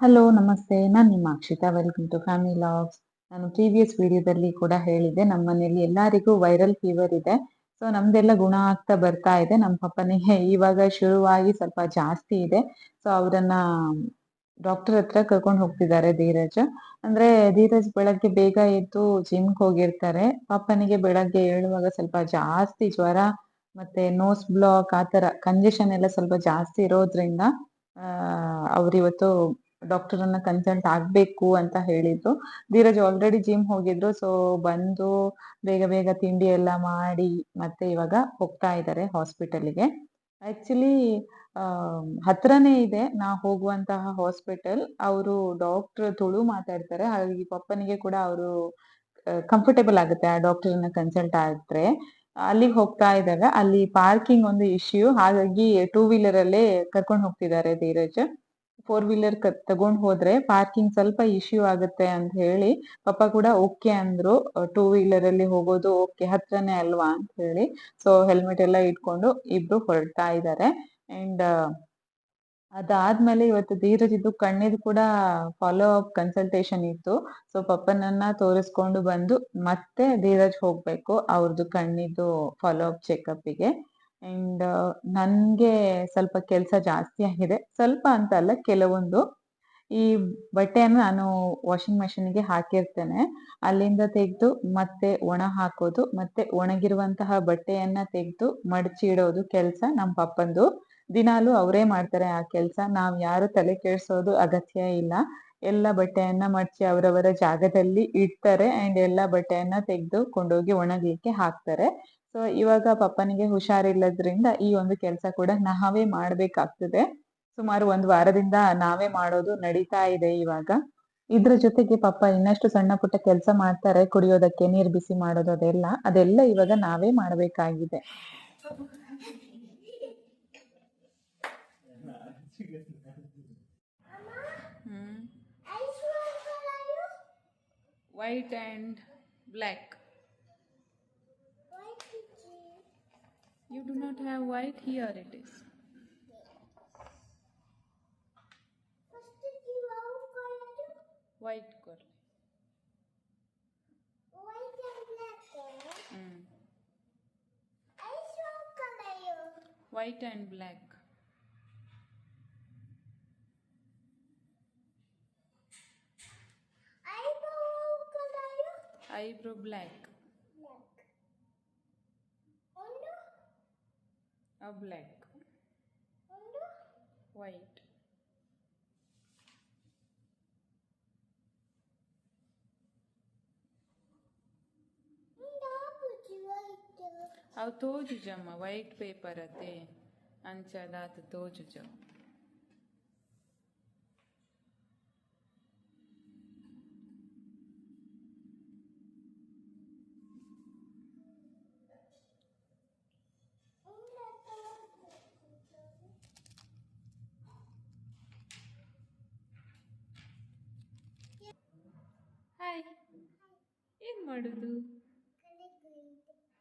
Hello ನಮಸ್ತೆ. ನಾನು ನಿಮ್ಮ Akshita. Welcome to family vlogs ನಾನು ಪ್ರೀವಿಯಸ್ ವಿಡಿಯೋದಲ್ಲಿ ಕೂಡ ಹೇಳಿದ್ದೆ ನಮ್ಮ ಮನೆಯಲ್ಲಿ ಎಲ್ಲರಿಗೂ ವೈರಲ್ ಫೀವರ್ ಇದೆ. ಸೊ ನಮ್ದೆಲ್ಲ ಗುಣ ಆಗ್ತಾ ಬರ್ತಾ ಇದೆ. ನಮ್ಮ ಪಪ್ಪನಿಗೆ ಇವಾಗ ಶುರುವಾಗಿ ಸ್ವಲ್ಪ ಜಾಸ್ತಿ ಇದೆ. ಸೊ ಅವರನ್ನ ಡಾಕ್ಟರ್ ಹತ್ರ ಕರ್ಕೊಂಡು ಹೋಗ್ತಿದ್ದಾರೆ ಧೀರಜ್. ಅಂದ್ರೆ ಧೀರಜ್ ಬೆಳಗ್ಗೆ ಬೇಗ ಎದ್ದು ಜಿಮ್ಗೆ ಹೋಗಿರ್ತಾರೆ. ಪಪ್ಪನಿಗೆ ಬೆಳಗ್ಗೆ ಏಳುವಾಗ ಸ್ವಲ್ಪ ಜಾಸ್ತಿ ಜ್ವರ ಮತ್ತೆ ನೋಸ್ ಬ್ಲಾಕ್ ಆತರ ಕಂಜೆಷನ್ ಎಲ್ಲ ಸ್ವಲ್ಪ ಜಾಸ್ತಿ ಇರೋದ್ರಿಂದ ಅವ್ರು ಇವತ್ತು ಡಾಕ್ಟರ್ ಅನ್ನ ಕನ್ಸಲ್ಟ್ ಆಗ್ಬೇಕು ಅಂತ ಹೇಳಿದ್ರು ಧೀರಜ್ ಆಲ್ರೆಡಿ ಜಿಮ್ ಹೋಗಿದ್ರು ಸೊ ಬಂದು ಬೇಗ ಬೇಗ ತಿಂಡಿ ಎಲ್ಲ ಮಾಡಿ ಮತ್ತೆ ಇವಾಗ ಹೋಗ್ತಾ ಇದ್ದಾರೆ ಹಾಸ್ಪಿಟಲ್ಗೆ ಆಕ್ಚುಲಿ ಹತ್ರನೇ ಇದೆ, ನಾ ಹೋಗುವಂತಹ ಹಾಸ್ಪಿಟಲ್ ಅವರು ಡಾಕ್ಟರ್ ತುಳು ಮಾತಾಡ್ತಾರೆ, ಹಾಗಾಗಿ ಪಪ್ಪನಿಗೆ ಕೂಡ ಅವರು ಕಂಫರ್ಟೇಬಲ್ ಆಗುತ್ತೆ ಆ ಡಾಕ್ಟರ್ ಅನ್ನ ಕನ್ಸಲ್ಟ್ ಆದ್ರೆ. ಅಲ್ಲಿಗೆ ಹೋಗ್ತಾ ಇದ್ದಾಗ ಅಲ್ಲಿ ಪಾರ್ಕಿಂಗ್ ಒಂದು ಇಶ್ಯೂ ಹಾಗಾಗಿ ಟೂ ವೀಲರ್ ಅಲ್ಲೇ ಕರ್ಕೊಂಡು ಹೋಗ್ತಿದ್ದಾರೆ ಧೀರಜ್. ಫೋರ್ ವೀಲರ್ ತಗೊಂಡ್ ಹೋದ್ರೆ ಪಾರ್ಕಿಂಗ್ ಸ್ವಲ್ಪ ಇಶ್ಯೂ ಆಗುತ್ತೆ ಅಂತ ಹೇಳಿ, ಪಪ್ಪ ಕೂಡ ಓಕೆ ಅಂದ್ರು ಟೂ ವೀಲರ್ ಅಲ್ಲಿ ಹೋಗೋದು ಓಕೆ ಹತ್ರನೇ ಅಲ್ವಾ ಅಂತ ಹೇಳಿ. ಸೊ ಹೆಲ್ಮೆಟ್ ಎಲ್ಲ ಇಟ್ಕೊಂಡು ಇಬ್ರು ಹೊರಡ್ತಾ ಇದ್ದಾರೆ ಅಂಡ್ ಅದಾದ್ಮೇಲೆ ಇವತ್ತು ಧೀರಜ್ ಇದ್ದು ಕಣ್ಣಿದ್ ಕೂಡ ಫಾಲೋ ಅಪ್ ಕನ್ಸಲ್ಟೇಷನ್ ಇತ್ತು. ಸೊ ಪಪ್ಪನನ್ನ ತೋರಿಸ್ಕೊಂಡು ಬಂದು ಮತ್ತೆ ಧೀರಜ್ ಹೋಗ್ಬೇಕು ಅವ್ರದ್ದು ಕಣ್ಣಿದ್ದು ಫಾಲೋ ಅಪ್ ಚೆಕಪ್ಗೆ ಅಂಡ್ ನನಗೆ ಸ್ವಲ್ಪ ಕೆಲಸ ಜಾಸ್ತಿ ಆಗಿದೆ. ಸ್ವಲ್ಪ ಅಂತ ಅಲ್ಲ, ಕೆಲವೊಂದು. ಈ ಬಟ್ಟೆಯನ್ನು ನಾನು ವಾಷಿಂಗ್ಗೆ ಹಾಕಿರ್ತೇನೆ. ಅಲ್ಲಿಂದ ತೆಗೆದು ಮತ್ತೆ ಒಣ ಹಾಕೋದು, ಮತ್ತೆ ಒಣಗಿರುವಂತಹ ಬಟ್ಟೆಯನ್ನ ತೆಗೆದು ಮಡಚಿ ಇಡೋದು ಕೆಲಸ ನಮ್ಮ ಪಪ್ಪಂದು. ದಿನಾಲು ಅವರೇ ಮಾಡ್ತಾರೆ ಆ ಕೆಲಸ. ನಾವು ಯಾರು ತಲೆ ಕೆಡಿಸೋದು ಅಗತ್ಯ ಇಲ್ಲ. ಎಲ್ಲ ಬಟ್ಟೆಯನ್ನ ಮಡಚಿ ಅವರವರ ಜಾಗದಲ್ಲಿ ಇಡ್ತಾರೆ. ಅಂಡ್ ಎಲ್ಲ ಬಟ್ಟೆಯನ್ನ ತೆಗೆದು ಕೊಂಡೋಗಿ ಒಣಗಲಿಕ್ಕೆ ಹಾಕ್ತಾರೆ. ಸೊ ಇವಾಗ ಪಪ್ಪನಿಗೆ ಹುಷಾರಿಲ್ಲದ್ರಿಂದ ಈ ಒಂದು ಕೆಲಸ ಕೂಡ ನಾವೇ ಮಾಡಬೇಕಾಗ್ತದೆ. ಸುಮಾರು ಒಂದು ವಾರದಿಂದ ನಾವೇ ಮಾಡೋದು ನಡೀತಾ ಇದೆ ಇವಾಗ. ಇದ್ರ ಜೊತೆಗೆ ಪಪ್ಪ ಇನ್ನಷ್ಟು ಸಣ್ಣ ಪುಟ್ಟ ಕೆಲಸ ಮಾಡ್ತಾರೆ, ಕುಡಿಯೋದಕ್ಕೆ ನೀರ್ ಬಿಸಿ ಮಾಡೋದು ಅದೆಲ್ಲ. ಅದೆಲ್ಲ ಇವಾಗ ನಾವೇ ಮಾಡಬೇಕಾಗಿದೆ. White and black do not have white, here it is. White color. White and black color. Mm. White and black. Eyebrow black. A black. White. ಅವು ತೋಜುಜಮ್ಮ ವೈಟ್ ಪೇಪರ್ ಅತೆ ಅಂಚದಾತ ತೋಜುಜ ಏನ್ ಮಾಡುದು?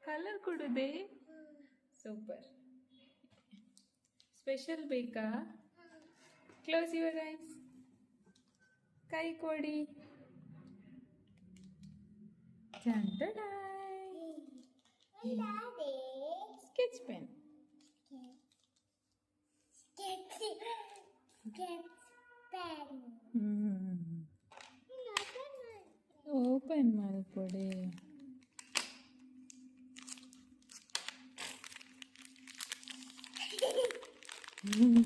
ಕಲರ್ ಕೊಡುದೆ? ಸೂಪರ್ ಸ್ಪೆಷಲ್ ಬೇಕಾ? ಕ್ಲೋಸ್ ಯುವರ್ ಐಸ್ ಕೈ ಕೊಡಿ. Sketch pen open ಮಾಡಿಕೊಡಿ. ಮುಲ್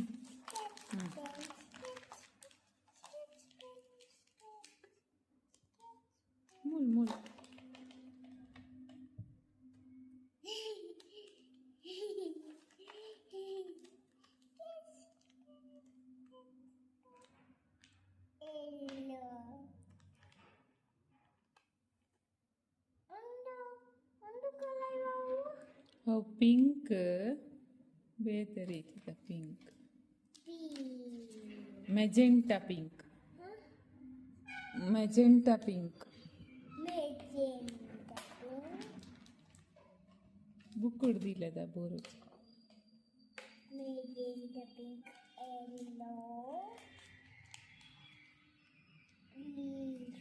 Oh, pink. Where it is the pink? Pink. Magenta pink. Huh? Magenta pink. Magenta pink. Book would be leather borrowed. Magenta pink. Yellow. Green.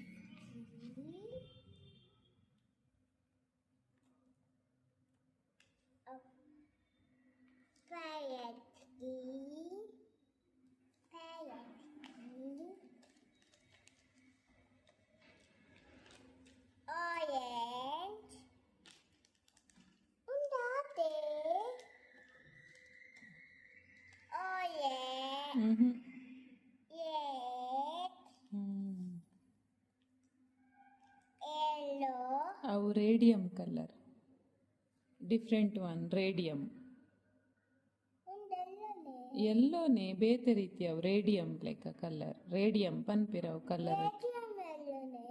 ಅವು radium colour different one radium ಒಂದೆಲ್ಲನೆ ಎಲ್ಲೋನೆ ಬೇತೆ ರೀತಿಯವು radium ಲೆಕ್ಕ colour radium ಪನ್ಪಿರವು colour ಮೇಲನೆ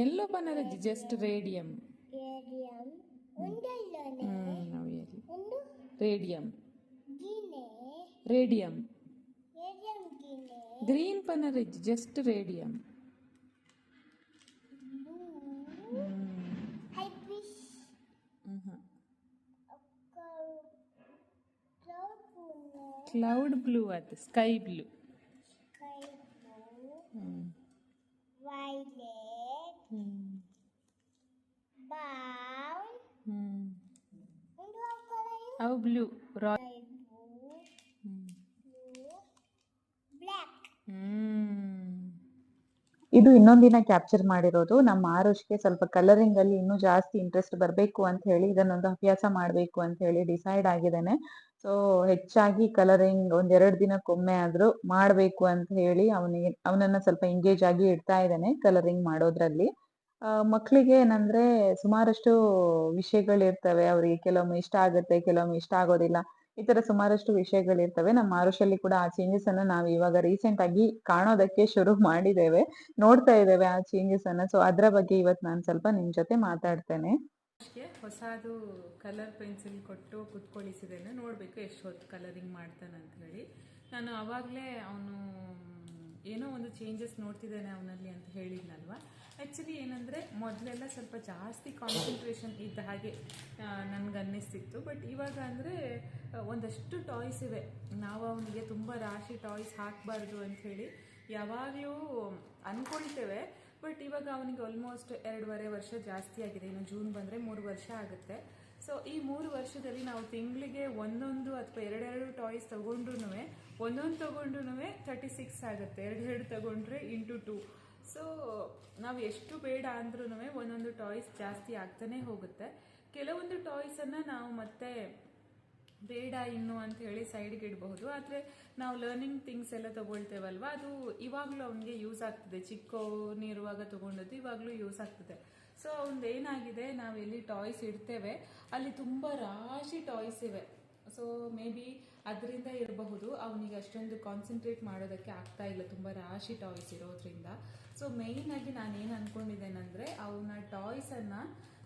ಎಲ್ಲೋ ಪನ್ನರ just radium ಏರಿಯಂ ಒಂದೆಲ್ಲನೆ ಹ್ಮ್ ಅವು ಎಲ್ಲಿ ಒಂದು radium ಗಿನೆ radium ಏರಿಯಂ ಗಿನೆ green ಪನ್ನರ just radium blue cloud blue ಅದು sky blue sky blue violet brown ಒಂದು ಅವು ಬ್ಲೂ ಇದು ಇನ್ನೊಂದಿನ ಕ್ಯಾಪ್ಚರ್ ಮಾಡಿರೋದು. ನಮ್ಮ ಆರುಷ್ಗೆ ಸ್ವಲ್ಪ ಕಲರಿಂಗ್ ಅಲ್ಲಿ ಇನ್ನೂ ಜಾಸ್ತಿ ಇಂಟ್ರೆಸ್ಟ್ ಬರಬೇಕು ಅಂತ ಹೇಳಿ ಇದನ್ನೊಂದು ಅಭ್ಯಾಸ ಮಾಡಬೇಕು ಅಂತ ಹೇಳಿ ಡಿಸೈಡ್ ಆಗಿದ್ದಾನೆ. ಸೊ ಹೆಚ್ಚಾಗಿ ಕಲರಿಂಗ್ ಒಂದೆರಡು ದಿನಕ್ಕೊಮ್ಮೆ ಆದ್ರೂ ಮಾಡಬೇಕು ಅಂತ ಹೇಳಿ ಅವನಿಗೆ ಅವನನ್ನ ಸ್ವಲ್ಪ ಎಂಗೇಜ್ ಆಗಿ ಇಡ್ತಾ ಇದ್ದಾನೆ ಕಲರಿಂಗ್ ಮಾಡೋದ್ರಲ್ಲಿ. ಆ, ಮಕ್ಳಿಗೆ ಏನಂದ್ರೆ ಸುಮಾರಷ್ಟು ವಿಷಯಗಳಿರ್ತವೆ ಅವರಿಗೆ ಕೆಲವೊಮ್ಮೆ ಇಷ್ಟ ಆಗುತ್ತೆ ಕೆಲವೊಮ್ಮೆ ಇಷ್ಟ ಆಗೋದಿಲ್ಲ. ಈ ತರ ಸುಮಾರಷ್ಟು ವಿಷಯಗಳಿರ್ತವೆ ನಮ್ಮ ಆರುಷಲ್ಲಿ ಕೂಡ ಆ ಚೇಂಜಸ್ ಅನ್ನ ನಾವು ಇವಾಗ ರೀಸೆಂಟ್ ಆಗಿ ಕಾಣೋದಕ್ಕೆ ಶುರು ಮಾಡಿದ್ದೇವೆ. ನೋಡ್ತಾ ಇದ್ದೇವೆ ಆ ಚೇಂಜಸ್ ಅನ್ನ. ಸೊ ಅದ್ರ ಬಗ್ಗೆ ಇವತ್ತು ನಾನು ಸ್ವಲ್ಪ ನಿಮ್ ಜೊತೆ ಮಾತಾಡ್ತೇನೆ. ಗೆ ಹೊಸದು ಕಲರ್ ಪೆನ್ಸಿಲ್ ಕೊಟ್ಟು ಕುತ್ಕೊಳಿಸಿದ್ದೇನೆ. ನೋಡಬೇಕು ಎಷ್ಟು ಹೊತ್ತು ಕಲರಿಂಗ್ ಮಾಡ್ತಾನೆ ಅಂತ ಹೇಳಿ. ನಾನು ಆವಾಗಲೇ ಅವನು, ಏನೋ ಒಂದು ಚೇಂಜಸ್ ನೋಡ್ತಿದ್ದಾನೆ ಅವನಲ್ಲಿ ಅಂತ ಹೇಳಿದ್ನಲ್ವ. ಆ್ಯಕ್ಚುಲಿ ಏನಂದರೆ, ಮೊದಲೆಲ್ಲ ಸ್ವಲ್ಪ ಜಾಸ್ತಿ ಕಾನ್ಸಂಟ್ರೇಷನ್ ಇದ್ದ ಹಾಗೆ ನನಗೆ ಅನ್ನಿಸ್ತಿತ್ತು ಬಟ್ ಇವಾಗ ಅಂದರೆ ಒಂದಷ್ಟು ಟಾಯ್ಸ್ ಇವೆ. ನಾವು ಅವನಿಗೆ ತುಂಬ ರಾಶಿ ಟಾಯ್ಸ್ ಹಾಕಬಾರ್ದು ಅಂಥೇಳಿ ಯಾವಾಗಲೂ ಅಂದ್ಕೊಳ್ತೇವೆ ಬಟ್ ಇವಾಗ ಅವನಿಗೆ ಆಲ್ಮೋಸ್ಟ್ ಎರಡೂವರೆ ವರ್ಷ ಜಾಸ್ತಿ ಆಗಿದೆ. ಇನ್ನು ಜೂನ್ ಬಂದರೆ ಮೂರು ವರ್ಷ ಆಗುತ್ತೆ. ಸೊ ಈ ಮೂರು ವರ್ಷದಲ್ಲಿ ನಾವು ತಿಂಗಳಿಗೆ ಒಂದೊಂದು ಅಥವಾ ಎರಡೆರಡು ಟಾಯ್ಸ್ ತಗೊಂಡ್ರು ಒಂದೊಂದು ತಗೊಂಡ್ರು ತರ್ಟಿ ಸಿಕ್ಸ್ ಆಗುತ್ತೆ. ಎರಡೆರಡು ತಗೊಂಡ್ರೆ ಇಂಟು ಟು ಸೊ ನಾವು ಎಷ್ಟು ಬೇಡ ಅಂದ್ರೂ ಒಂದೊಂದು ಟಾಯ್ಸ್ ಜಾಸ್ತಿ ಆಗ್ತಾನೆ ಹೋಗುತ್ತೆ. ಕೆಲವೊಂದು ಟಾಯ್ಸನ್ನು ನಾವು ಮತ್ತೆ ಬೇಡ ಇನ್ನು ಅಂತ ಹೇಳಿ ಸೈಡ್ಗೆ ಇಡಬಹುದು. ಆದರೆ ನಾವು ಲರ್ನಿಂಗ್ ಥಿಂಗ್ಸ್ ಎಲ್ಲ ತಗೊಳ್ತೇವಲ್ವ? ಅದು ಇವಾಗಲೂ ಅವನಿಗೆ ಯೂಸ್ ಆಗ್ತದೆ. ಚಿಕ್ಕವನಿರುವಾಗ ತಗೊಂಡದ್ದು ಇವಾಗಲೂ ಯೂಸ್ ಆಗ್ತದೆ. ಸೊ ಅವ್ನದ್ದು ಏನಾಗಿದೆ? ನಾವು ಎಲ್ಲಿ ಟಾಯ್ಸ್ ಇಡ್ತೇವೆ, ಅಲ್ಲಿ ತುಂಬ ರಾಶಿ ಟಾಯ್ಸ್ ಇವೆ. ಸೊ ಮೇ ಬಿ ಅದರಿಂದ ಇರಬಹುದು. ಅವನಿಗೆ ಅಷ್ಟೊಂದು ಕಾನ್ಸಂಟ್ರೇಟ್ ಮಾಡೋದಕ್ಕೆ ಆಗ್ತಾ ಇಲ್ಲ. ತುಂಬ ರಾಶಿ ಟಾಯ್ಸ್ ಇರೋದ್ರಿಂದ. ಸೊ ಮೇಯ್ನಾಗಿ ನಾನು ಏನು ಅಂದ್ಕೊಂಡಿದ್ದೇನೆಂದರೆ ಅವನ ಟಾಯ್ಸನ್ನು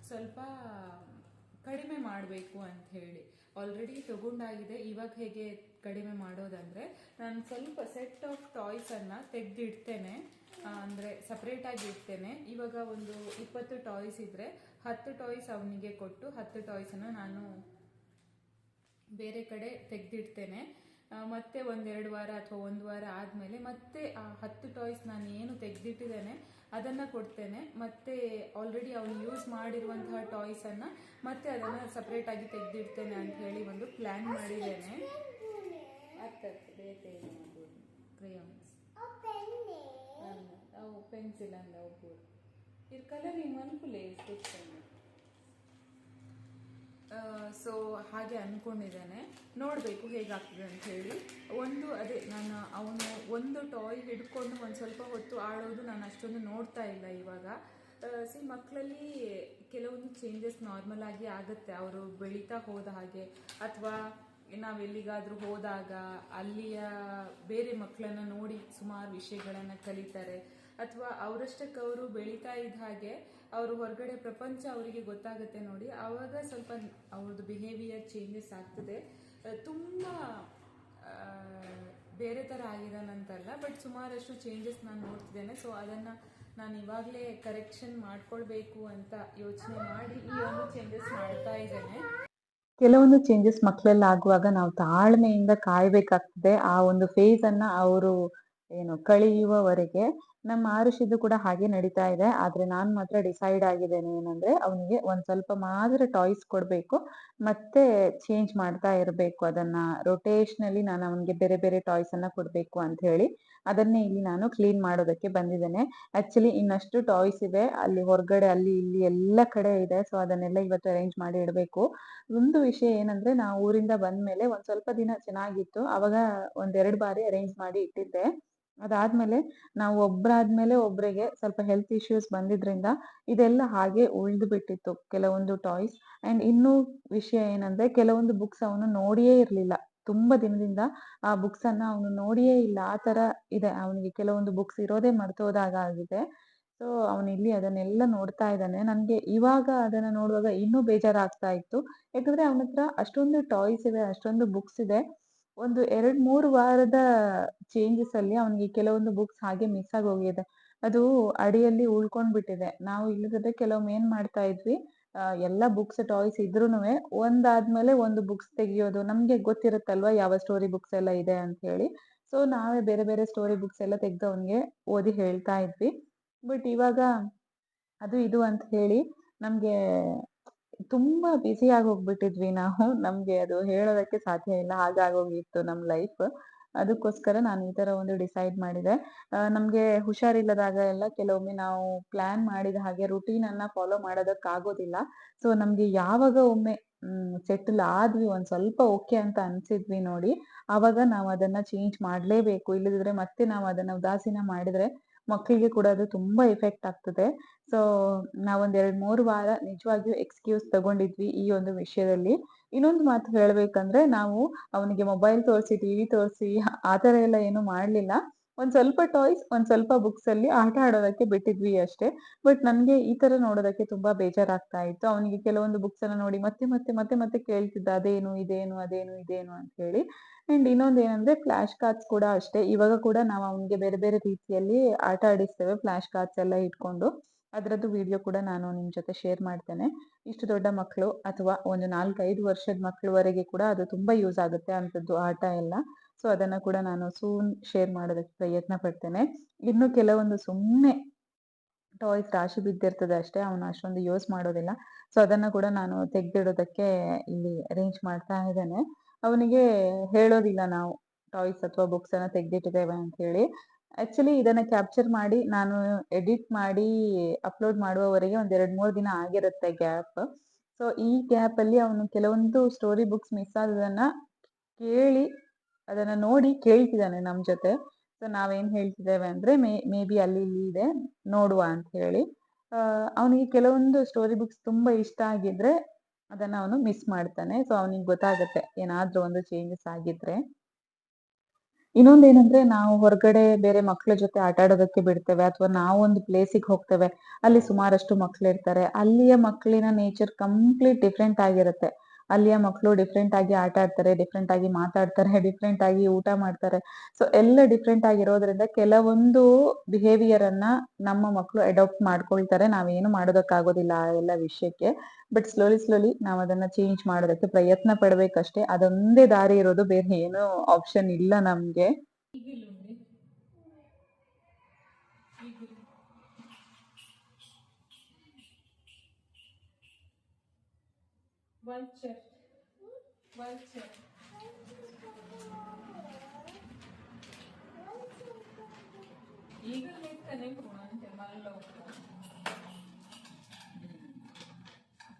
ಸ್ವಲ್ಪ ಕಡಿಮೆ ಮಾಡಬೇಕು ಅಂತ ಹೇಳಿ. ಆಲ್ರೆಡಿ ತಗೊಂಡಾಗಿದೆ. ಇವಾಗ ಹೇಗೆ ಕಡಿಮೆ ಮಾಡೋದಂದ್ರೆ, ನಾನು ಸ್ವಲ್ಪ ಸೆಟ್ ಆಫ್ ಟಾಯ್ಸನ್ನು ತೆಗೆದಿಡ್ತೇನೆ. ಅಂದರೆ ಸಪ್ರೇಟಾಗಿ ಇಡ್ತೇನೆ. ಇವಾಗ ಒಂದು ಇಪ್ಪತ್ತು ಟಾಯ್ಸ್ ಇದ್ದರೆ ಹತ್ತು ಟಾಯ್ಸ್ ಅವನಿಗೆ ಕೊಟ್ಟು ಹತ್ತು ಟಾಯ್ಸನ್ನು ನಾನು ಬೇರೆ ಕಡೆ ತೆಗೆದಿಡ್ತೇನೆ. ಮತ್ತೆ ಒಂದೆರಡು ವಾರ ಅಥವಾ ಒಂದು ವಾರ ಆದಮೇಲೆ ಮತ್ತೆ ಆ ಹತ್ತು ಟಾಯ್ಸ್ ನಾನು ಏನು ತೆಗೆದಿಟ್ಟಿದ್ದೇನೆ ಅದನ್ನು ಕೊಡ್ತೇನೆ ಮತ್ತೆ ಆಲ್ರೆಡಿ ಅವನು ಯೂಸ್ ಮಾಡಿರುವಂತಹ ಟಾಯ್ಸನ್ನು ಮತ್ತೆ ಅದನ್ನು ಸಪ್ರೇಟಾಗಿ ತೆಗೆದಿಡ್ತೇನೆ ಅಂತ ಹೇಳಿ ಒಂದು ಪ್ಲ್ಯಾನ್ ಮಾಡಿದ್ದೇನೆ ಕ್ರೇಯಾನ್ಸ್ ಪೆನ್ಸಿಲ್ ಅಂದ ಅವು ಇರ್ ಕಲರಿಂಗ್ ಅನುಕೂಲ ಸೊ ಹಾಗೆ ಅಂದ್ಕೊಂಡಿದ್ದೇನೆ ನೋಡಬೇಕು ಹೇಗಾಗ್ತದೆ ಅಂತ ಹೇಳಿ. ಒಂದು, ಅದೇ ನಾನು ಅವನು ಒಂದು ಟಾಯ್ ಹಿಡ್ಕೊಂಡು ಒಂದು ಸ್ವಲ್ಪ ಹೊತ್ತು ಆಡೋದು ನಾನು ಅಷ್ಟೊಂದು ನೋಡ್ತಾ ಇಲ್ಲ ಇವಾಗ. ಸಿ ಮಕ್ಕಳಲ್ಲಿ ಕೆಲವೊಂದು ಚೇಂಜಸ್ ನಾರ್ಮಲ್ ಆಗಿ ಆಗುತ್ತೆ. ಅವರು ಬೆಳೀತಾ ಹೋದ ಹಾಗೆ. ಅಥವಾ ನಾವೆಲ್ಲಿಗಾದರೂ ಹೋದಾಗ ಅಲ್ಲಿಯ ಬೇರೆ ಮಕ್ಕಳನ್ನ ನೋಡಿ ಸುಮಾರು ವಿಷಯಗಳನ್ನು ಕಲಿತಾರೆ. ಅಥವಾ ಅವರಷ್ಟಕ್ಕೆ ಅವರು ಬೆಳೀತಾ ಇದ್ದ ಹಾಗೆ ಅವರು ಹೊರಗಡೆ ಪ್ರಪಂಚ ಅವರಿಗೆ ಗೊತ್ತಾಗುತ್ತೆ ನೋಡಿ. ಆವಾಗ ಸ್ವಲ್ಪ ಅವ್ರದ್ದು ಬಿಹೇವಿಯರ್ ಚೇಂಜಸ್ ಆಗ್ತದೆ. ತುಂಬ ಬೇರೆ ಥರ ಆಗಿದಾನಂತಲ್ಲ ಬಟ್ ಸುಮಾರಷ್ಟು ಚೇಂಜಸ್ ನಾನು ನೋಡ್ತಿದ್ದೇನೆ. ಸೊ ಅದನ್ನು ನಾನು ಇವಾಗಲೇ ಕರೆಕ್ಷನ್ ಮಾಡ್ಕೊಳ್ಬೇಕು ಅಂತ ಯೋಚನೆ ಮಾಡಿ ಈ ಒಂದು ಚೇಂಜಸ್ ಮಾಡ್ತಾ ಇದ್ದೇನೆ. ಕೆಲವೊಂದು ಚೇಂಜಸ್ ಮಕ್ಕಳಲ್ಲಿ ಆಗುವಾಗ ನಾವು ತಾಳ್ಮೆಯಿಂದ ಕಾಯ್ಬೇಕಾಗ್ತದೆ. ಆ ಒಂದು ಫೇಸ್ ಅನ್ನ ಅವರು, ಏನು, ಕಳೆಯುವವರೆಗೆ ನಮ್ಮ ಆರುಷಿದ್ದು ಕೂಡ ಹಾಗೆ ನಡೀತಾ ಇದೆ. ಆದರೆ ನಾನು ಮಾತ್ರ ಡಿಸೈಡ್ ಆಗಿದ್ದೇನೆ ಏನಂದ್ರೆ ಅವನಿಗೆ ಒಂದು ಸ್ವಲ್ಪ ಮಾತ್ರ ಟಾಯ್ಸ್ ಕೊಡ್ಬೇಕು. ಮತ್ತೆ ಚೇಂಜ್ ಮಾಡ್ತಾ ಇರಬೇಕು ಅದನ್ನ. ರೊಟೇಷ್ನಲ್ಲಿ ನಾನು ಅವನಿಗೆ ಬೇರೆ ಬೇರೆ ಟಾಯ್ಸ್ ಕೊಡಬೇಕು ಅಂತ ಹೇಳಿ ಅದನ್ನೇ ಇಲ್ಲಿ ನಾನು ಕ್ಲೀನ್ ಮಾಡೋದಕ್ಕೆ ಬಂದಿದ್ದೇನೆ. ಆ್ಯಕ್ಚುಲಿ ಇನ್ನಷ್ಟು ಟಾಯ್ಸ್ ಇದೆ ಅಲ್ಲಿ ಹೊರಗಡೆ, ಅಲ್ಲಿ ಇಲ್ಲಿ ಎಲ್ಲ ಕಡೆ ಇದೆ. ಸೊ ಅದನ್ನೆಲ್ಲ ಇವತ್ತು ಅರೇಂಜ್ ಮಾಡಿ ಇಡಬೇಕು. ಒಂದು ವಿಷಯ ಏನಂದ್ರೆ ನಾವು ಊರಿಂದ ಬಂದ ಮೇಲೆ ಒಂದು ಸ್ವಲ್ಪ ದಿನ ಚೆನ್ನಾಗಿತ್ತು. ಅವಾಗ ಒಂದೆರಡು ಬಾರಿ ಅರೇಂಜ್ ಮಾಡಿ ಇಟ್ಟಿದ್ದೆ. ಅದಾದ್ಮೇಲೆ ನಾವು ಒಬ್ರಾದ್ಮೇಲೆ ಒಬ್ಬರಿಗೆ ಸ್ವಲ್ಪ ಹೆಲ್ತ್ ಇಶ್ಯೂಸ್ ಬಂದಿದ್ರಿಂದ ಇದೆಲ್ಲ ಹಾಗೆ ಉಳಿದು ಬಿಟ್ಟಿತ್ತು ಕೆಲವೊಂದು ಟಾಯ್ಸ್ ಅಂಡ್ ಇನ್ನೂ ವಿಷಯ ಏನಂದ್ರೆ ಕೆಲವೊಂದು ಬುಕ್ಸ್ ಅವನು ನೋಡಿಯೇ ಇರಲಿಲ್ಲ. ತುಂಬಾ ದಿನದಿಂದ ಆ ಬುಕ್ಸ್ ಅನ್ನ ಅವನು ನೋಡಿಯೇ ಇಲ್ಲ. ಆ ತರ ಇದೆ. ಅವನಿಗೆ ಕೆಲವೊಂದು ಬುಕ್ಸ್ ಇರೋದೇ ಮರ್ತೋದಾಗ ಆಗಿದೆ. ಸೊ ಅವನು ಇಲ್ಲಿ ಅದನ್ನೆಲ್ಲ ನೋಡ್ತಾ ಇದ್ದಾನೆ. ನನ್ಗೆ ಇವಾಗ ಅದನ್ನ ನೋಡುವಾಗ ಇನ್ನೂ ಬೇಜಾರಾಗ್ತಾ ಇತ್ತು. ಯಾಕಂದ್ರೆ ಅವನ ಹತ್ರ ಅಷ್ಟೊಂದು ಟಾಯ್ಸ್ ಇದೆ, ಅಷ್ಟೊಂದು ಬುಕ್ಸ್ ಇದೆ. ಒಂದು ಎರಡ್ ಮೂರು ವಾರದ ಚೇಂಜಸ್ ಅಲ್ಲಿ ಅವನಿಗೆ ಕೆಲವೊಂದು ಬುಕ್ಸ್ ಹಾಗೆ ಮಿಸ್ ಆಗಿ ಹೋಗಿದೆ. ಅದು ಅಡಿಯಲ್ಲಿ ಉಳ್ಕೊಂಡ್ಬಿಟ್ಟಿದೆ. ನಾವು ಇಲ್ಲದ್ರೆ ಕೆಲವೊಮ್ಮೆ ಏನ್ ಮಾಡ್ತಾ ಇದ್ವಿ ಎಲ್ಲ ಬುಕ್ಸ್ ಟಾಯ್ಸ್ ಇದ್ರೂನುವೆ ಒಂದಾದ್ಮೇಲೆ ಒಂದು ಬುಕ್ಸ್ ತೆಗಿಯೋದು. ನಮ್ಗೆ ಗೊತ್ತಿರುತ್ತಲ್ವಾ ಯಾವ ಸ್ಟೋರಿ ಬುಕ್ಸ್ ಎಲ್ಲ ಇದೆ ಅಂತ ಹೇಳಿ. ಸೊ ನಾವೇ ಬೇರೆ ಬೇರೆ ಸ್ಟೋರಿ ಬುಕ್ಸ್ ಎಲ್ಲ ತೆಗೆದು ಅವನಿಗೆ ಓದಿ ಹೇಳ್ತಾ ಇದ್ವಿ. ಬಟ್ ಇವಾಗ ಅದು ಇದು ಅಂತ ಹೇಳಿ ನಮ್ಗೆ ತುಂಬಾ ಬ್ಯುಸಿ ಆಗಿ ಹೋಗ್ಬಿಟ್ಟಿದ್ವಿ ನಾವು. ನಮ್ಗೆ ಅದು ಹೇಳೋದಕ್ಕೆ ಸಾಧ್ಯ ಇಲ್ಲ. ಹಾಗಾಗೋಗಿತ್ತು ನಮ್ ಲೈಫ್ ಅದಕ್ಕೋಸ್ಕರ ನಾನು ಈ ತರ ಒಂದು ಡಿಸೈಡ್ ಮಾಡಿದೆ. ಆ, ನಮ್ಗೆ ಹುಷಾರಿಲ್ಲದಾಗ ಎಲ್ಲ ಕೆಲವೊಮ್ಮೆ ನಾವು ಪ್ಲಾನ್ ಮಾಡಿದ ಹಾಗೆ ರುಟೀನ್ ಅನ್ನ ಫಾಲೋ ಮಾಡೋದಕ್ಕಾಗೋದಿಲ್ಲ. ಸೊ ನಮ್ಗೆ ಯಾವಾಗ ಒಮ್ಮೆ ಸೆಟಲ್ ಆದ್ವಿ ಒಂದ್ ಸ್ವಲ್ಪ ಓಕೆ ಅಂತ ಅನ್ಸಿದ್ವಿ ನೋಡಿ ಆವಾಗ ನಾವು ಅದನ್ನ ಚೇಂಜ್ ಮಾಡ್ಲೇಬೇಕು. ಇಲ್ಲದಿದ್ರೆ ಮತ್ತೆ ನಾವು ಅದನ್ನ ಉದಾಸೀನ ಮಾಡಿದ್ರೆ ಮಕ್ಕಳಿಗೆ ಕೂಡ ಅದು ತುಂಬಾ ಎಫೆಕ್ಟ್ ಆಗ್ತದೆ. ಸೊ ನಾವೊಂದ್ ಎರಡ್ ಮೂರು ವಾರ ನಿಜವಾಗಿಯೂ ಎಕ್ಸ್ಕ್ಯೂಸ್ ತಗೊಂಡಿದ್ವಿ ಈ ಒಂದು ವಿಷಯದಲ್ಲಿ. ಇನ್ನೊಂದು ಮಾತು ಹೇಳ್ಬೇಕಂದ್ರೆ ನಾವು ಅವನಿಗೆ ಮೊಬೈಲ್ ತೋರಿಸಿ ಟಿವಿ ತೋರಿಸಿ ಆತರ ತರ ಎಲ್ಲ ಏನು ಮಾಡ್ಲಿಲ್ಲ. ಒಂದ್ ಸ್ವಲ್ಪ ಟಾಯ್ಸ್ ಒಂದ್ ಸ್ವಲ್ಪ ಬುಕ್ಸ್ ಅಲ್ಲಿ ಆಟ ಆಡೋದಕ್ಕೆ ಬಿಟ್ಟಿದ್ವಿ ಅಷ್ಟೇ. ಬಟ್ ನನ್ಗೆ ಈ ತರ ನೋಡೋದಕ್ಕೆ ತುಂಬಾ ಬೇಜಾರಾಗ್ತಾ ಇತ್ತು. ಅವನಿಗೆ ಕೆಲವೊಂದು ಬುಕ್ಸ್ ಅನ್ನ ನೋಡಿ ಮತ್ತೆ ಮತ್ತೆ ಮತ್ತೆ ಮತ್ತೆ ಕೇಳ್ತಿದ್ದ, ಅದೇನು, ಇದೇನು ಅದೇನು, ಇದೇನು ಅಂತ ಹೇಳಿ. ಅಂಡ್ ಇನ್ನೊಂದ್ ಏನಂದ್ರೆ ಫ್ಲಾಶ್ ಕಾರ್ಡ್ಸ್ ಕೂಡ ಅಷ್ಟೇ. ಇವಾಗ ಕೂಡ ನಾವು ಅವನಿಗೆ ಬೇರೆ ಬೇರೆ ರೀತಿಯಲ್ಲಿ ಆಟ ಆಡಿಸ್ತೇವೆ ಫ್ಲಾಶ್ ಕಾರ್ಡ್ಸ್ ಎಲ್ಲ ಇಟ್ಕೊಂಡು. ಅದರದ್ದು ವಿಡಿಯೋ ಕೂಡ ನಾನು ನಿಮ್ ಜೊತೆ ಶೇರ್ ಮಾಡ್ತೇನೆ. ಇಷ್ಟು ದೊಡ್ಡ ಮಕ್ಕಳು ಅಥವಾ ಒಂದು ನಾಲ್ಕೈದು ವರ್ಷದ ಮಕ್ಕಳವರೆಗೆ ಕೂಡ ಅದು ತುಂಬಾ ಯೂಸ್ ಆಗುತ್ತೆ ಅಂಥದ್ದು ಆಟ ಎಲ್ಲ. ಸೊ ಅದನ್ನ ಕೂಡ ನಾನು ಸೂನ್ ಶೇರ್ ಮಾಡೋದಕ್ಕೆ ಪ್ರಯತ್ನ ಪಡ್ತೇನೆ. ಇನ್ನು ಕೆಲವೊಂದು ಸುಮ್ಮನೆ ಟಾಯ್ಸ್ ರಾಶಿ ಬಿದ್ದಿರ್ತದೆ ಅಷ್ಟೇ, ಅವನು ಅಷ್ಟೊಂದು ಯೂಸ್ ಮಾಡೋದಿಲ್ಲ. ಸೊ ಅದನ್ನ ಕೂಡ ನಾನು ತೆಗೆದಿಡೋದಕ್ಕೆ ಇಲ್ಲಿ ಅರೇಂಜ್ ಮಾಡ್ತಾ ಇದ್ದೇನೆ. ಅವನಿಗೆ ಹೇಳೋದಿಲ್ಲ ನಾವು ಟಾಯ್ಸ್ ಅಥವಾ ಬುಕ್ಸ್ ಅನ್ನ ತೆಗ್ದಿಟ್ಟಿದ್ದೇವೆ ಅಂತ ಹೇಳಿ. ಆಕ್ಚುಲಿ ಇದನ್ನ ಕ್ಯಾಪ್ಚರ್ ಮಾಡಿ, ನಾನು ಎಡಿಟ್ ಮಾಡಿ ಅಪ್ಲೋಡ್ ಮಾಡುವವರೆಗೆ ಒಂದ್ ಎರಡ್ ಮೂರು ದಿನ ಆಗಿರುತ್ತೆ ಗ್ಯಾಪ್ ಸೊ ಈ ಗ್ಯಾಪ್ ಅಲ್ಲಿ ಅವನು ಕೆಲವೊಂದು ಸ್ಟೋರಿ ಬುಕ್ಸ್ ಮಿಸ್ ಆದದನ್ನ ಕೇಳಿ ಅದನ್ನ ನೋಡಿ ಕೇಳ್ತಿದ್ದಾನೆ ನಮ್ ಜೊತೆ. ಸೊ ನಾವೇನ್ ಹೇಳ್ತಿದ್ದೇವೆ ಅಂದ್ರೆ, ಮೇ ಮೇ ಬಿ ಅಲ್ಲಿ ಇಲ್ಲಿ ಇದೆ, ನೋಡುವ ಅಂತ ಹೇಳಿ. ಅವನಿಗೆ ಕೆಲವೊಂದು ಸ್ಟೋರಿ ಬುಕ್ಸ್ ತುಂಬಾ ಇಷ್ಟ ಆಗಿದ್ರೆ ಅದನ್ನ ಅವನು ಮಿಸ್ ಮಾಡ್ತಾನೆ. ಸೊ ಅವನಿಗೆ ಗೊತ್ತಾಗುತ್ತೆ ಏನಾದ್ರೂ ಒಂದು ಚೇಂಜಸ್ ಆಗಿದ್ರೆ. ಇನ್ನೊಂದೇನಂದ್ರೆ ನಾವು ಹೊರಗಡೆ ಬೇರೆ ಮಕ್ಕಳ ಜೊತೆ ಆಟ ಆಡೋದಕ್ಕೆ ಬಿಡ್ತೇವೆ, ಅಥವಾ ನಾವು ಒಂದು ಪ್ಲೇಸಿಗೆ ಹೋಗ್ತೇವೆ, ಅಲ್ಲಿ ಸುಮಾರಷ್ಟು ಮಕ್ಳು ಇರ್ತಾರೆ, ಅಲ್ಲಿಯ ಮಕ್ಕಳಿನ ನೇಚರ್ ಕಂಪ್ಲೀಟ್ ಡಿಫ್ರೆಂಟ್ ಆಗಿರುತ್ತೆ. ಅಲ್ಲಿಯ ಮಕ್ಕಳು ಡಿಫ್ರೆಂಟ್ ಆಗಿ ಆಟ ಆಡ್ತಾರೆ ಡಿಫ್ರೆಂಟ್ ಆಗಿ ಮಾತಾಡ್ತಾರೆ ಡಿಫ್ರೆಂಟ್ ಆಗಿ ಊಟ ಮಾಡ್ತಾರೆ. ಸೊ ಎಲ್ಲ ಡಿಫ್ರೆಂಟ್ ಆಗಿರೋದ್ರಿಂದ ಕೆಲವೊಂದು ಬಿಹೇವಿಯರ್ ಅನ್ನ ನಮ್ಮ ಮಕ್ಕಳು ಅಡಾಪ್ಟ್ ಮಾಡ್ಕೊಳ್ತಾರೆ. ನಾವೇನು ಮಾಡೋದಕ್ಕಾಗೋದಿಲ್ಲ ಆ ಎಲ್ಲ ವಿಷಯಕ್ಕೆ. ಬಟ್ ಸ್ಲೋಲಿ ಸ್ಲೋಲಿ ನಾವು ಅದನ್ನ ಚೇಂಜ್ ಮಾಡೋದಕ್ಕೆ ಪ್ರಯತ್ನ ಪಡ್ಬೇಕಷ್ಟೇ. ಅದೊಂದೇ ದಾರಿ ಇರೋದು, ಬೇರೆ ಏನೂ ಆಪ್ಷನ್ ಇಲ್ಲ ನಮ್ಗೆ. Vulture. Vulture. ఈగలు లేస్తేనే అంటే మనలో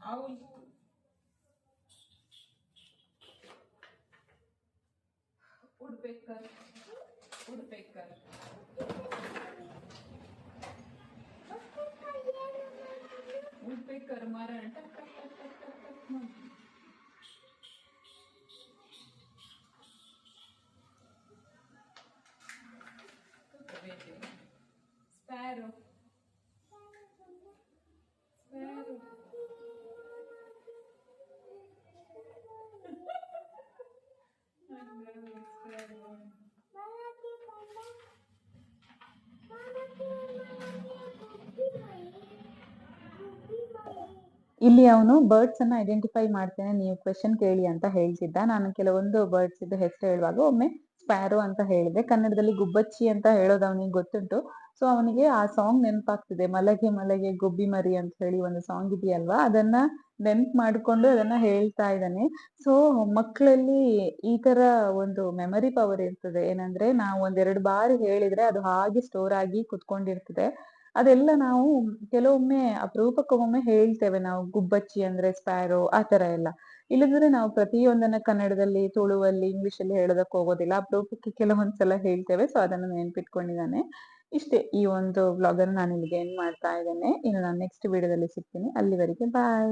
ఆవులు ఉడిపెక్కర్ ఉడిపెక్కర్ ఉడిపెక్కర్ మారంటే ಸ್ಪ್ಯಾರೋ ಇಲ್ಲಿ ಅವನು ಬರ್ಡ್ಸ್ ಅನ್ನ ಐಡೆಂಟಿಫೈ ಮಾಡ್ತೇನೆ, ನೀವು ಕ್ವೆಶನ್ ಕೇಳಿ ಅಂತ ಹೇಳ್ತಿದ್ದ. ನಾನು ಕೆಲವೊಂದು ಬರ್ಡ್ಸ್ ಹೆಸರು ಹೇಳುವಾಗ ಒಮ್ಮೆ ಸ್ಪ್ಯಾರೋ ಅಂತ ಹೇಳಿದೆ. ಕನ್ನಡದಲ್ಲಿ ಗುಬ್ಬಚ್ಚಿ ಅಂತ ಹೇಳೋದು ಅವನಿಗೆ ಗೊತ್ತುಂಟು. ಸೊ ಅವನಿಗೆ ಆ ಸಾಂಗ್ ನೆನಪಾಗ್ತಿದೆ, ಮಲಗೆ ಮಲಗೆ ಗೊಬ್ಬಿ ಮರಿ ಅಂತ ಹೇಳಿ ಒಂದು ಸಾಂಗ್ ಇದೆಯಲ್ವಾ? ಅದನ್ನ ನೆನ್ಪು ಮಾಡ್ಕೊಂಡು ಅದನ್ನ ಹೇಳ್ತಾ ಇದ್ದಾನೆ. ಸೊ ಮಕ್ಕಳಲ್ಲಿ ಈ ತರ ಒಂದು ಮೆಮರಿ ಪವರ್ ಇರ್ತದೆ. ಏನಂದ್ರೆ, ನಾವು ಒಂದೆರಡು ಬಾರಿ ಹೇಳಿದ್ರೆ ಅದು ಹಾಗೆ ಸ್ಟೋರ್ ಆಗಿ ಕುತ್ಕೊಂಡಿರ್ತದೆ. ಅದೆಲ್ಲ ನಾವು ಕೆಲವೊಮ್ಮೆ ಅಪರೂಪಕ್ಕೊಮ್ಮೆ ಹೇಳ್ತೇವೆ ನಾವು. ಗುಬ್ಬಚ್ಚಿ ಅಂದ್ರೆ ಸ್ಪ್ಯಾರೋ ಆ ತರ ಎಲ್ಲ. ಇಲ್ಲದ್ರೆ ನಾವು ಪ್ರತಿಯೊಂದನ್ನ ಕನ್ನಡದಲ್ಲಿ, ತುಳುವಲ್ಲಿ ಇಂಗ್ಲಿಷ್ ಅಲ್ಲಿ ಹೇಳೋದಕ್ಕೆ ಹೋಗೋದಿಲ್ಲ. ಅಪರೂಪಕ್ಕೆ ಕೆಲವೊಂದ್ಸಲ ಹೇಳ್ತೇವೆ. ಸೊ ಅದನ್ನ ನೆನ್ಪಿಟ್ಕೊಂಡಿದ್ದಾನೆ. ಇಷ್ಟೇ ಈ ಒಂದು ಬ್ಲಾಗ್ ಅನ್ನು ನಾನು ಇಲ್ಲಿಗೆ ಎಂಡ್ ಮಾಡ್ತಾ ಇದ್ದೇನೆ. ಇನ್ನು ನಾನು ನೆಕ್ಸ್ಟ್ ವಿಡಿಯೋದಲ್ಲಿ ಸಿಗ್ತೀನಿ. ಅಲ್ಲಿವರೆಗೆ ಬಾಯ್